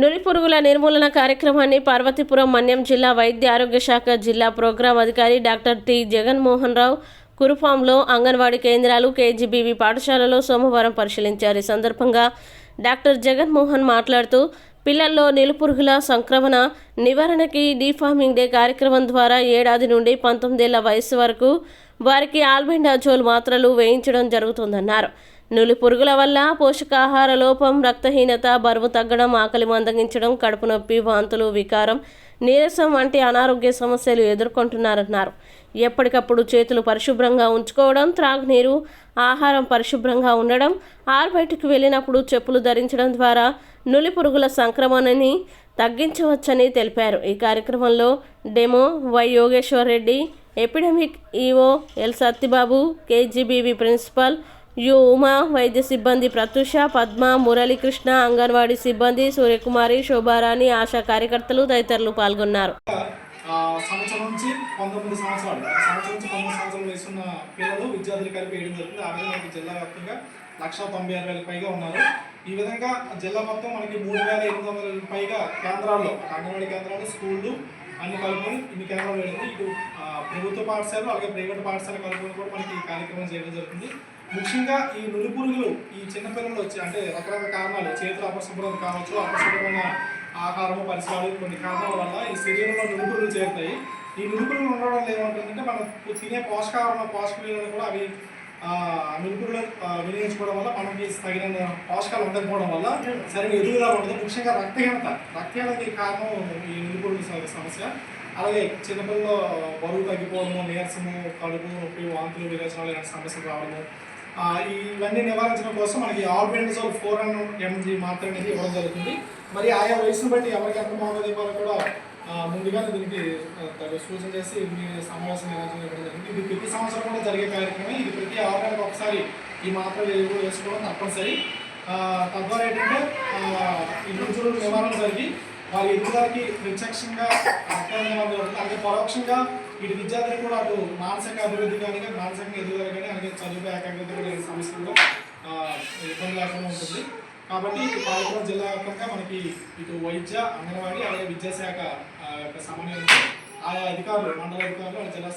నులిపురుగుల నిర్మూలన కార్యక్రమాన్ని పార్వతీపురం మన్యం జిల్లా వైద్య ఆరోగ్య శాఖ జిల్లా ప్రోగ్రాం అధికారి డాక్టర్ టి. జగన్మోహన్ రావు కురుపాంలో అంగన్వాడీ కేంద్రాలు కేజీబీవీ పాఠశాలలో సోమవారం పరిశీలించారు. ఈ సందర్భంగా డాక్టర్ జగన్మోహన్ మాట్లాడుతూ పిల్లల్లో నిలుపురుగుల సంక్రమణ నివారణకి డీఫార్మింగ్ డే కార్యక్రమం ద్వారా ఏడాది నుండి పంతొమ్మిదేళ్ళ వయసు వరకు వారికి ఆల్బెండాజోల్ మాత్రలు వేయించడం జరుగుతుందన్నారు. నులి పురుగుల వల్ల పోషకాహార లోపం రక్తహీనత బరువు తగ్గడం ఆకలి మందగించడం కడుపు నొప్పి వాంతులు వికారం నీరసం వంటి అనారోగ్య సమస్యలు ఎదుర్కొంటున్నారన్నారు. ఎప్పటికప్పుడు చేతులు పరిశుభ్రంగా ఉంచుకోవడం త్రాగునీరు ఆహారం పరిశుభ్రంగా ఉండడం ఆరుబయటకు వెళ్ళినప్పుడు చెప్పులు ధరించడం ద్వారా నులి పురుగుల సంక్రమణని తగ్గించవచ్చని తెలిపారు. ఈ కార్యక్రమంలో demo Y Yogeshwar Reddy epidemic EO L Sattibabu KGBV principal U Uma వైద్య సిబ్బంది ప్రత్యూష పద్మ మురళీకృష్ణ అంగన్వాడీ సిబ్బంది సూర్యకుమారి శోభారాణి ఆశా కార్యకర్తలు తదితరులు పాల్గొన్నారు. సంవత్సరం నుంచి పంతొమ్మిది సంవత్సరాలు సంవత్సరం నుంచి పంతొమ్మిది సంవత్సరాలు వేస్తున్న పిల్లలు విద్యార్థులు కలిపి వేయడం జరుగుతుంది ఆ విధంగా జిల్లా వ్యాప్తంగా లక్ష తొంభై ఆరు వేలకు పైగా ఉన్నారు. ఈ విధంగా జిల్లా మొత్తం మనకి మూడు వేల ఎనిమిది వందల పైగా కేంద్రాల్లో అంగన్వాడీ కేంద్రాలు స్కూళ్ళు అన్ని కలుపుకొని ఇన్ని కేంద్రాలు వెళ్ళింది ఇటు ప్రభుత్వ పాఠశాలలు అలాగే ప్రైవేట్ పాఠశాల కలుపుకొని కూడా మనకి ఈ కార్యక్రమం చేయడం జరుగుతుంది. ముఖ్యంగా ఈ నులి పురుగులు ఈ చిన్నపిల్లలు వచ్చి అంటే రకరకాల కారణాలు చేతులు అపశుభ్రత కావచ్చు అపశుభ్రమైన ఆహారము పరిసరాలు కొన్ని కారణాల వల్ల ఈ శరీరంలో నులుపురుగులు చేరుతాయి. ఈ నులుపురుగులు ఉండడం వల్ల ఏమంటుందంటే మనం తినే పోషకాహారం పోషక విలువలు కూడా అవి ఆ, వినియోగించుకోవడం వల్ల మనకి తగిన పోషకాలు ఉండకపోవడం వల్ల సరైన ఎదుగుదల ఉండదు. ముఖ్యంగా రక్తహీనత. రక్తహీనతకి కారణం ఈ నులుపురుగుల సమస్య. అలాగే చిన్నపిల్లలు బరువు తగ్గిపోవడము నీరసము కడుపు నొప్పి వాంతులు విరేచనాలు ఇలాంటి సమస్యలు రావడము. ఇవన్నీ నివారించడం కోసం మనకి ఆల్బెండజోల్ ఫోర్ హండ్రెడ్ ఎంజీ మాత్రం అనేది ఇవ్వడం జరుగుతుంది. మరి ఆయా వయసును బట్టి ఎవరికి ఎంత మోతాదు ఇవ్వాలో కూడా ముందుగానే దీనికి సూచన చేసి మీ సమావేశం నిర్వహించడం ఇది ప్రతి సంవత్సరం కూడా జరిగే కార్యక్రమం. ఇది ప్రతి ఆరు నెలలకు ఒకసారి ఈ మాత్రలు వేసుకో- వేసుకోవడం తప్పనిసరి. తద్వారా ఏంటంటే ఆ, నివారణ జరిగి వారి ఎదుగుదలకి ప్రత్యక్షంగా అలాగే పరోక్షంగా ఇటు విద్యార్థులకు కూడా అటు మానసిక అభివృద్ధి కానీ మానసికంగా ఎదుగుదల కానీ అలాగే చదువు ఏకాగ్రత లేని సమస్యలు ఇబ్బంది లేకుండా ఉంటుంది. కాబట్టి పాలకొండ జిల్లా వ్యాప్తంగా మనకి ఇటు వైద్య అంగన్వాడీ అలాగే విద్యాశాఖ యొక్క సమన్వయంతో ఆయా అధికారులు మండల అధికారులు జిల్లా